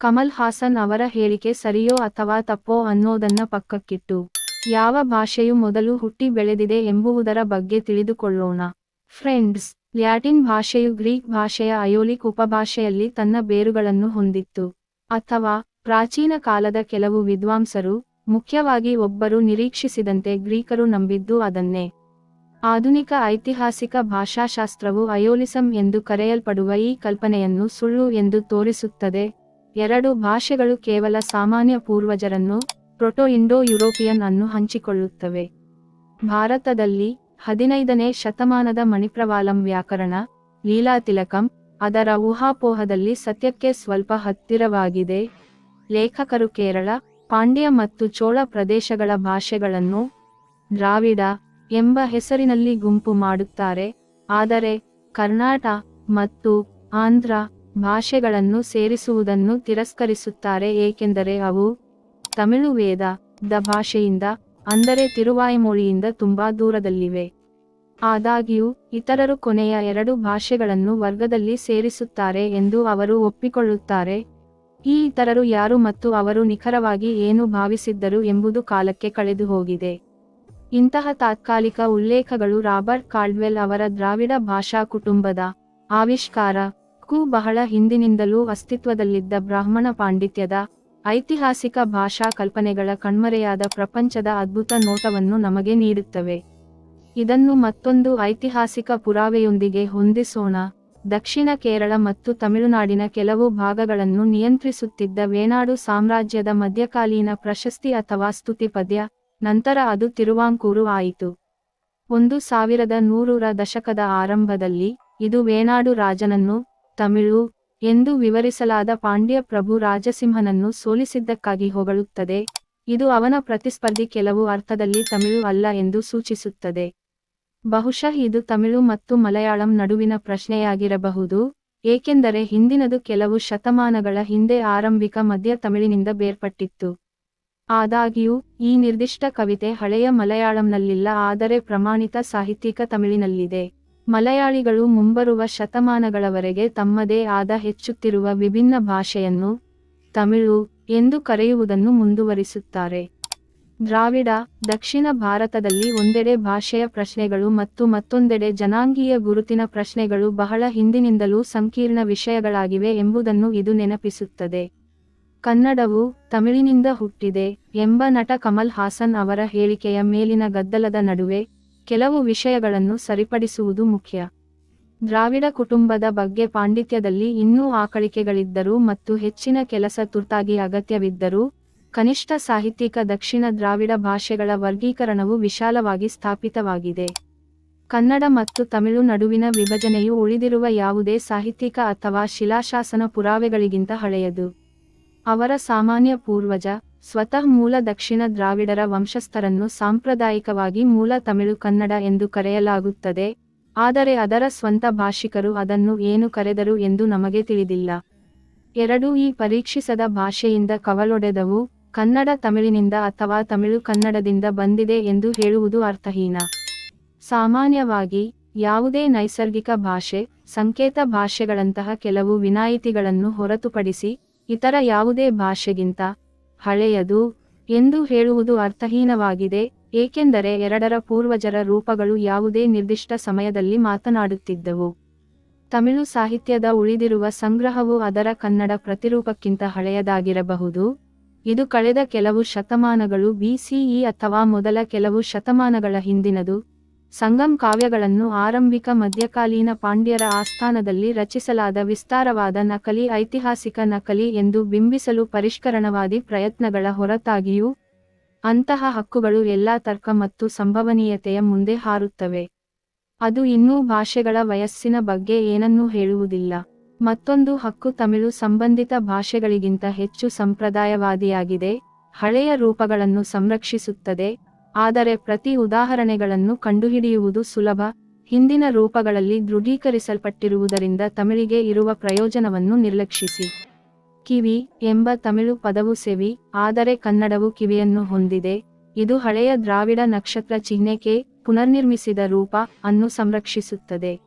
ಕಮಲ್ ಹಾಸನ್ ಅವರ ಹೇಳಿಕೆ ಸರಿಯೋ ಅಥವಾ ತಪ್ಪೋ ಅನ್ನೋದನ್ನ ಪಕ್ಕಕ್ಕಿಟ್ಟು. ಯಾವ ಭಾಷೆಯು ಮೊದಲು ಹುಟ್ಟಿ ಬೆಳೆದಿದೆ ಎಂಬುವುದರ ಬಗ್ಗೆ ತಿಳಿದುಕೊಳ್ಳೋಣ. ಫ್ರೆಂಡ್ಸ್, ಲ್ಯಾಟಿನ್ ಭಾಷೆಯು ಗ್ರೀಕ್ ಭಾಷೆಯ ಅಯೋಲಿಕ್ ಉಪಭಾಷೆಯಲ್ಲಿ ತನ್ನ ಬೇರುಗಳನ್ನು ಹೊಂದಿತ್ತು. ಅಥವಾ ಪ್ರಾಚೀನ ಕಾಲದ ಕೆಲವು ವಿದ್ವಾಂಸರು, ಮುಖ್ಯವಾಗಿ ಒಬ್ಬರು ನಿರೀಕ್ಷಿಸಿದಂತೆ ಗ್ರೀಕರು ನಂಬಿದ್ದು ಅದನ್ನೇ. ಆಧುನಿಕ ಐತಿಹಾಸಿಕ ಭಾಷಾಶಾಸ್ತ್ರವು ಅಯೋಲಿಸಂ ಎಂದು ಕರೆಯಲ್ಪಡುವ ಈ ಕಲ್ಪನೆಯನ್ನು ಸುಳ್ಳು ಎಂದು ತೋರಿಸುತ್ತದೆ. ಎರಡು ಭಾಷೆಗಳು ಕೇವಲ ಸಾಮಾನ್ಯ ಪೂರ್ವಜರನ್ನು ಪ್ರೊಟೋ ಇಂಡೋ ಯುರೋಪಿಯನ್ ಅನ್ನು ಹಂಚಿಕೊಳ್ಳುತ್ತವೆ. ಭಾರತದಲ್ಲಿ ಹದಿನೈದನೇ ಶತಮಾನದ ಮಣಿಪ್ರವಾಲಂ ವ್ಯಾಕರಣ ಲೀಲಾತಿಲಕಂ ಅದರ ಊಹಾಪೋಹದಲ್ಲಿ ಸತ್ಯಕ್ಕೆ ಸ್ವಲ್ಪ ಹತ್ತಿರವಾಗಿದೆ. ಲೇಖಕರು ಕೇರಳ, ಪಾಂಡ್ಯ ಮತ್ತು ಚೋಳ ಪ್ರದೇಶಗಳ ಭಾಷೆಗಳನ್ನು ದ್ರಾವಿಡ ಎಂಬ ಹೆಸರಿನಲ್ಲಿ ಗುಂಪು ಮಾಡುತ್ತಾರೆ. ಆದರೆ ಕರ್ನಾಟ ಮತ್ತು ಆಂಧ್ರ ಭಾಷೆಗಳನ್ನು ಸೇರಿಸುವುದನ್ನು ತಿರಸ್ಕರಿಸುತ್ತಾರೆ, ಏಕೆಂದರೆ ಅವು ತಮಿಳು ವೇದ ದ ಭಾಷೆಯಿಂದ, ಅಂದರೆ ತಿರುವಾಯಿಮೊಳಿಯಿಂದ ತುಂಬಾ ದೂರದಲ್ಲಿವೆ. ಆದಾಗ್ಯೂ, ಇತರರು ಕೊನೆಯ ಎರಡು ಭಾಷೆಗಳನ್ನು ವರ್ಗದಲ್ಲಿ ಸೇರಿಸುತ್ತಾರೆ ಎಂದು ಅವರು ಒಪ್ಪಿಕೊಳ್ಳುತ್ತಾರೆ. ಈ ಇತರರು ಯಾರು ಮತ್ತು ಅವರು ನಿಖರವಾಗಿ ಏನು ಭಾವಿಸಿದ್ದರು ಎಂಬುದು ಕಾಲಕ್ಕೆ ಕಳೆದು ಹೋಗಿದೆ. ಇಂತಹ ತಾತ್ಕಾಲಿಕ ಉಲ್ಲೇಖಗಳು ರಾಬರ್ಟ್ ಕಾಲ್ಡ್ವೆಲ್ ಅವರ ದ್ರಾವಿಡ ಭಾಷಾ ಕುಟುಂಬದ ಆವಿಷ್ಕಾರ ಕ್ಕೂ ಬಹಳ ಹಿಂದಿನಿಂದಲೂ ಅಸ್ತಿತ್ವದಲ್ಲಿದ್ದ ಬ್ರಾಹ್ಮಣ ಪಾಂಡಿತ್ಯದ ಐತಿಹಾಸಿಕ ಭಾಷಾ ಕಲ್ಪನೆಗಳ ಕಣ್ಮರೆಯಾದ ಪ್ರಪಂಚದ ಅದ್ಭುತ ನೋಟವನ್ನು ನಮಗೆ ನೀಡುತ್ತವೆ. ಇದನ್ನು ಮತ್ತೊಂದು ಐತಿಹಾಸಿಕ ಪುರಾವೆಯೊಂದಿಗೆ ಹೊಂದಿಸೋಣ. ದಕ್ಷಿಣ ಕೇರಳ ಮತ್ತು ತಮಿಳುನಾಡಿನ ಕೆಲವು ಭಾಗಗಳನ್ನು ನಿಯಂತ್ರಿಸುತ್ತಿದ್ದ ವೇನಾಡು ಸಾಮ್ರಾಜ್ಯದ ಮಧ್ಯಕಾಲೀನ ಪ್ರಶಸ್ತಿ ಅಥವಾ ಸ್ತುತಿ ಪದ್ಯ, ನಂತರ ಅದು ತಿರುವಾಂಕೂರು ಆಯಿತು. ಒಂದು ಸಾವಿರದ ನೂರರ ದಶಕದ ಆರಂಭದಲ್ಲಿ ಇದು ವೇನಾಡು ರಾಜನನ್ನು ತಮಿಳು ಎಂದು ವಿವರಿಸಲಾದ ಪಾಂಡ್ಯ ಪ್ರಭು ರಾಜಸಿಂಹನನ್ನು ಸೋಲಿಸಿದ್ದಕ್ಕಾಗಿ ಹೊಗಳುತ್ತದೆ. ಇದು ಅವನ ಪ್ರತಿಸ್ಪರ್ಧಿ ಕೆಲವು ಅರ್ಥದಲ್ಲಿ ತಮಿಳು ಅಲ್ಲ ಎಂದು ಸೂಚಿಸುತ್ತದೆ. ಬಹುಶಃ ಇದು ತಮಿಳು ಮತ್ತು ಮಲಯಾಳಂ ನಡುವಿನ ಪ್ರಶ್ನೆಯಾಗಿರಬಹುದು, ಏಕೆಂದರೆ ಹಿಂದಿನದು ಕೆಲವು ಶತಮಾನಗಳ ಹಿಂದೆ ಆರಂಭಿಕ ಮಧ್ಯ ತಮಿಳಿನಿಂದ ಬೇರ್ಪಟ್ಟಿತ್ತು. ಆದಾಗ್ಯೂ, ಈ ನಿರ್ದಿಷ್ಟ ಕವಿತೆ ಹಳೆಯ ಮಲಯಾಳಂನಲ್ಲಿಲ್ಲ, ಆದರೆ ಪ್ರಮಾಣಿತ ಸಾಹಿತ್ಯಿಕ ತಮಿಳಿನಲ್ಲಿದೆ. ಮಲಯಾಳಿಗಳು ಮುಂಬರುವ ಶತಮಾನಗಳವರೆಗೆ ತಮ್ಮದೇ ಆದ ಹೆಚ್ಚುತ್ತಿರುವ ವಿಭಿನ್ನ ಭಾಷೆಯನ್ನು ತಮಿಳು ಎಂದು ಕರೆಯುವುದನ್ನು ಮುಂದುವರಿಸುತ್ತಾರೆ. ದ್ರಾವಿಡ ದಕ್ಷಿಣ ಭಾರತದಲ್ಲಿ ಒಂದೆಡೆ ಭಾಷೆಯ ಪ್ರಶ್ನೆಗಳು ಮತ್ತು ಮತ್ತೊಂದೆಡೆ ಜನಾಂಗೀಯ ಗುರುತಿನ ಪ್ರಶ್ನೆಗಳು ಬಹಳ ಹಿಂದಿನಿಂದಲೂ ಸಂಕೀರ್ಣ ವಿಷಯಗಳಾಗಿವೆ ಎಂಬುದನ್ನು ಇದು ನೆನಪಿಸುತ್ತದೆ. ಕನ್ನಡವು ತಮಿಳಿನಿಂದ ಹುಟ್ಟಿದೆ ಎಂಬ ನಟ ಕಮಲ್ ಹಾಸನ್ ಅವರ ಹೇಳಿಕೆಯ ಮೇಲಿನ ಗದ್ದಲದ ನಡುವೆ ಕೆಲವು ವಿಷಯಗಳನ್ನು ಸರಿಪಡಿಸುವುದು ಮುಖ್ಯ. ದ್ರಾವಿಡ ಕುಟುಂಬದ ಬಗ್ಗೆ ಪಾಂಡಿತ್ಯದಲ್ಲಿ ಇನ್ನೂ ಆಕಳಿಕೆಗಳಿದ್ದರೂ ಮತ್ತು ಹೆಚ್ಚಿನ ಕೆಲಸ ತುರ್ತಾಗಿ ಅಗತ್ಯವಿದ್ದರೂ, ಕನಿಷ್ಠ ಸಾಹಿತ್ಯಿಕ ದಕ್ಷಿಣ ದ್ರಾವಿಡ ಭಾಷೆಗಳ ವರ್ಗೀಕರಣವು ವಿಶಾಲವಾಗಿ ಸ್ಥಾಪಿತವಾಗಿದೆ. ಕನ್ನಡ ಮತ್ತು ತಮಿಳು ನಡುವಿನ ವಿಭಜನೆಯು ಉಳಿದಿರುವ ಯಾವುದೇ ಸಾಹಿತ್ಯಿಕ ಅಥವಾ ಶಿಲಾಶಾಸನ ಪುರಾವೆಗಳಿಗಿಂತ ಹಳೆಯದು. ಅವರ ಸಾಮಾನ್ಯ ಪೂರ್ವಜ ಸ್ವತಃ ಮೂಲ ದಕ್ಷಿಣ ದ್ರಾವಿಡರ ವಂಶಸ್ಥರನ್ನು ಸಾಂಪ್ರದಾಯಿಕವಾಗಿ ಮೂಲ ತಮಿಳು ಕನ್ನಡ ಎಂದು ಕರೆಯಲಾಗುತ್ತದೆ, ಆದರೆ ಅದರ ಸ್ವಂತ ಭಾಷಿಕರು ಅದನ್ನು ಏನು ಕರೆದರು ಎಂದು ನಮಗೆ ತಿಳಿದಿಲ್ಲ. ಎರಡೂ ಈ ಪರೀಕ್ಷಿಸದ ಭಾಷೆಯಿಂದ ಕವಲೊಡೆದವು, ಕನ್ನಡ ತಮಿಳಿನಿಂದ ಅಥವಾ ತಮಿಳು ಕನ್ನಡದಿಂದ ಬಂದಿದೆ ಎಂದು ಹೇಳುವುದು ಅರ್ಥಹೀನ. ಸಾಮಾನ್ಯವಾಗಿ, ಯಾವುದೇ ನೈಸರ್ಗಿಕ ಭಾಷೆ, ಸಂಕೇತ ಭಾಷೆಗಳಂತಹ ಕೆಲವು ವಿನಾಯಿತಿಗಳನ್ನು ಹೊರತುಪಡಿಸಿ, ಇತರ ಯಾವುದೇ ಭಾಷೆಗಿಂತ ಹಳೆಯದು ಎಂದು ಹೇಳುವುದು ಅರ್ಥಹೀನವಾಗಿದೆ, ಏಕೆಂದರೆ ಎರಡರ ಪೂರ್ವಜರ ರೂಪಗಳು ಯಾವುದೇ ನಿರ್ದಿಷ್ಟ ಸಮಯದಲ್ಲಿ ಮಾತನಾಡುತ್ತಿದ್ದವು. ತಮಿಳು ಸಾಹಿತ್ಯದ ಉಳಿದಿರುವ ಸಂಗ್ರಹವು ಅದರ ಕನ್ನಡ ಪ್ರತಿರೂಪಕ್ಕಿಂತ ಹಳೆಯದಾಗಿರಬಹುದು. ಇದು ಕಳೆದ ಕೆಲವು ಶತಮಾನಗಳು ಬಿಸಿಇ ಅಥವಾ ಮೊದಲ ಕೆಲವು ಶತಮಾನಗಳ ಹಿಂದಿನದು. ಸಂಗಮ್ ಕಾವ್ಯಗಳನ್ನು ಆರಂಭಿಕ ಮಧ್ಯಕಾಲೀನ ಪಾಂಡ್ಯರ ಆಸ್ಥಾನದಲ್ಲಿ ರಚಿಸಲಾದ ವಿಸ್ತಾರವಾದ ನಕಲಿ, ಐತಿಹಾಸಿಕ ನಕಲಿ ಎಂದು ಬಿಂಬಿಸಲು ಪರಿಷ್ಕರಣವಾದಿ ಪ್ರಯತ್ನಗಳ ಹೊರತಾಗಿಯೂ ಅಂತಹ ಹಕ್ಕುಗಳು ಎಲ್ಲಾ ತರ್ಕ ಮತ್ತು ಸಂಭವನೀಯತೆಯ ಮುಂದೆ ಹಾರುತ್ತವೆ. ಅದು ಇನ್ನೂ ಭಾಷೆಗಳ ವಯಸ್ಸಿನ ಬಗ್ಗೆ ಏನನ್ನೂ ಹೇಳುವುದಿಲ್ಲ. ಮತ್ತೊಂದು ಹಕ್ಕು ತಮಿಳು ಸಂಬಂಧಿತ ಭಾಷೆಗಳಿಗಿಂತ ಹೆಚ್ಚು ಸಂಪ್ರದಾಯವಾದಿಯಾಗಿದೆ. ಹಳೆಯ ರೂಪಗಳನ್ನು ಸಂರಕ್ಷಿಸುತ್ತದೆ. ಆದರೆ ಪ್ರತಿ ಉದಾಹರಣೆಗಳನ್ನು ಕಂಡುಹಿಡಿಯುವುದು ಸುಲಭ. ಹಿಂದಿನ ರೂಪಗಳಲ್ಲಿ ದೃಢೀಕರಿಸಲ್ಪಟ್ಟಿರುವುದರಿಂದ ತಮಿಳಿಗೆ ಇರುವ ಪ್ರಯೋಜನವನ್ನು ನಿರ್ಲಕ್ಷಿಸಿ. ಕಿವಿ, ಎಂಬ ತಮಿಳು ಪದವು ಸೆವಿ, ಆದರೆ ಕನ್ನಡವು ಕಿವಿಯನ್ನು ಹೊಂದಿದೆ. ಇದು ಹಳೆಯ ದ್ರಾವಿಡ ನಕ್ಷತ್ರ ಚಿಹ್ನೆಗೆ ಪುನರ್ನಿರ್ಮಿಸಿದ ರೂಪ ಅನ್ನು ಸಂರಕ್ಷಿಸುತ್ತದೆ.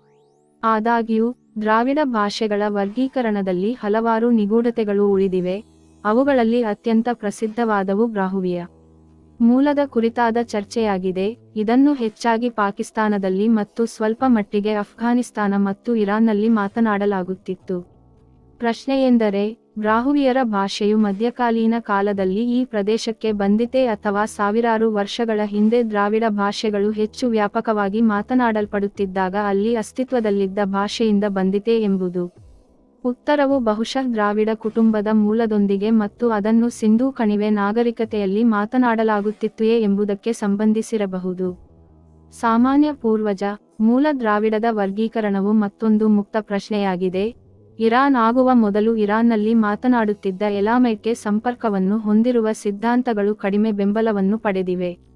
ಆದಾಗ್ಯೂ, ದ್ರಾವಿಡ ಭಾಷೆಗಳ ವರ್ಗೀಕರಣದಲ್ಲಿ ಹಲವಾರು ನಿಗೂಢತೆಗಳು ಉಳಿದಿವೆ. ಅವುಗಳಲ್ಲಿ ಅತ್ಯಂತ ಪ್ರಸಿದ್ಧವಾದವು ಬ್ರಾಹುವಿಯ ಮೂಲದ ಕುರಿತಾದ ಚರ್ಚೆಯಾಗಿದೆ. ಇದನ್ನು ಹೆಚ್ಚಾಗಿ ಪಾಕಿಸ್ತಾನದಲ್ಲಿ ಮತ್ತು ಸ್ವಲ್ಪ ಮಟ್ಟಿಗೆ ಅಫ್ಘಾನಿಸ್ತಾನ ಮತ್ತು ಇರಾನ್ನಲ್ಲಿ ಮಾತನಾಡಲಾಗುತ್ತಿತ್ತು. ಪ್ರಶ್ನೆಯೆಂದರೆ ಬ್ರಾಹುವಿಯರ ಭಾಷೆಯು ಮಧ್ಯಕಾಲೀನ ಕಾಲದಲ್ಲಿ ಈ ಪ್ರದೇಶಕ್ಕೆ ಬಂದಿತೇ ಅಥವಾ ಸಾವಿರಾರು ವರ್ಷಗಳ ಹಿಂದೆ ದ್ರಾವಿಡ ಭಾಷೆಗಳು ಹೆಚ್ಚು ವ್ಯಾಪಕವಾಗಿ ಮಾತನಾಡಲ್ಪಡುತ್ತಿದ್ದಾಗ ಅಲ್ಲಿ ಅಸ್ತಿತ್ವದಲ್ಲಿದ್ದ ಭಾಷೆಯಿಂದ ಬಂದಿತೆ ಎಂಬುದು. ಉತ್ತರವು ಬಹುಶಃ ದ್ರಾವಿಡ ಕುಟುಂಬದ ಮೂಲದೊಂದಿಗೆ ಮತ್ತು ಅದನ್ನು ಸಿಂಧೂ ಕಣಿವೆ ನಾಗರಿಕತೆಯಲ್ಲಿ ಮಾತನಾಡಲಾಗುತ್ತಿತ್ತುಯೇ ಎಂಬುದಕ್ಕೆ ಸಂಬಂಧಿಸಿರಬಹುದು. ಸಾಮಾನ್ಯ ಪೂರ್ವಜ, ಮೂಲ ದ್ರಾವಿಡದ ವರ್ಗೀಕರಣವು ಮತ್ತೊಂದು ಮುಕ್ತ ಪ್ರಶ್ನೆಯಾಗಿದೆ. ಇರಾನ್ ಆಗುವ ಮೊದಲು ಇರಾನ್ನಲ್ಲಿ ಮಾತನಾಡುತ್ತಿದ್ದ ಎಲಾಮೈಟ್ಗೆ ಸಂಪರ್ಕವನ್ನು ಹೊಂದಿರುವ ಸಿದ್ಧಾಂತಗಳು ಕಡಿಮೆ ಬೆಂಬಲವನ್ನು ಪಡೆದಿವೆ.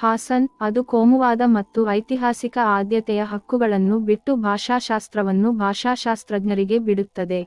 ಹಾಸನ್ ಅದು ಕೋಮುವಾದ ಮತ್ತು ಐತಿಹಾಸಿಕ ಆದ್ಯತೆಯ ಹಕ್ಕುಗಳನ್ನು ಬಿಟ್ಟು ಭಾಷಾಶಾಸ್ತ್ರವನ್ನು ಭಾಷಾಶಾಸ್ತ್ರಜ್ಞರಿಗೆ ಬಿಡುತ್ತದೆ.